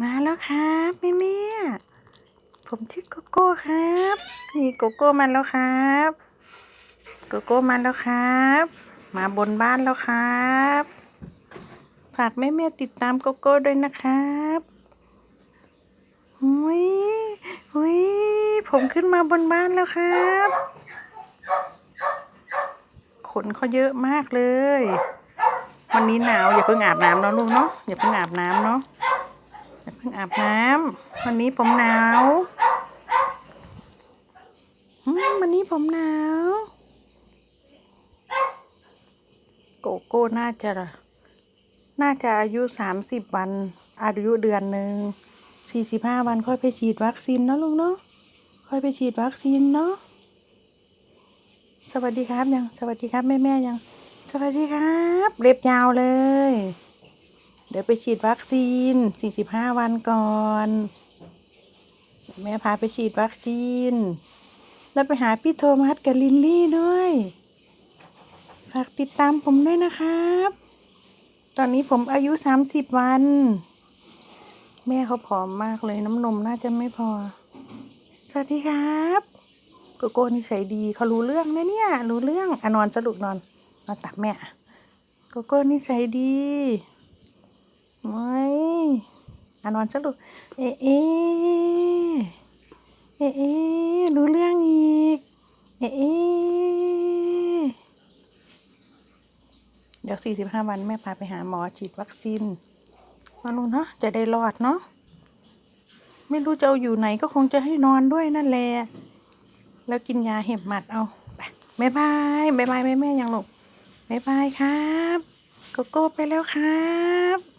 มาแล้วครับแม่แม่ผมชื่อโกโก้ครับ นี่โกโก้มาแล้วครับ โกโก้มาแล้วครับ มาบนบ้านแล้วครับฝากแม่แม่ติดตามโกโก้ด้วยนะครับหุยหุยผมขึ้นมาบนบ้านแล้วครับ ขนเขาเยอะมากเลย วันนี้หนาวอย่าเพิ่งอาบน้ำเนาะลูกเนาะอย่าเพิ่งอาบน้ำเนาะ เพิ่งอาบน้ำวันนี้ผมหนาวอวันนี้ผมหนาว โกโก้น่าจะ น่าจะอายุสามสิบวัน อายุเดือนหนึ่งสี่สิบห้าวันค่อยไปฉีดวัคซีนเนาะลูกเนาะค่อยไปฉีดวัคซีนเนาะสวัสดีครับยัง สวัสดีครับแม่แม่ยัง สวัสดีครับ เล็บยาวเลย ดี๋ยวไปฉีดวัคซีน 45 วันก่อน แม่พาไปฉีดวัคซีน แล้วไปหาพี่โทมัสกับลินลี่ด้วย ฝากติดตามผมด้วยนะครับ ตอนนี้ผมอายุ 30 วัน แม่เขาผอมมากเลยน้ำนมน่าจะไม่พอ สวัสดีครับโกโก้นิสัยดีเขารู้เรื่องนะเนี่ย รู้เรื่องอนอนสรุปนอนนอนตักแม่โกโก้นิสัยดี ไม่อะนอนสรุปเอเอะเอะเอะรู้เรื่องอีก เอะเอะเดี๋ยวสี่สิบห้าวันแม่พาไปหาหมอฉีดวัคซีนมาลูกเนาะจะได้รอดเนาะไม่รู้จะเอาอยู่ไหนก็คงจะให้นอนด้วยนั่นแหละแล้วกินยาเห็บหมัดเอาไปบายบายบายบายแม่แม่ยังลูกบายบายครับ โกโก้ไปแล้วครับ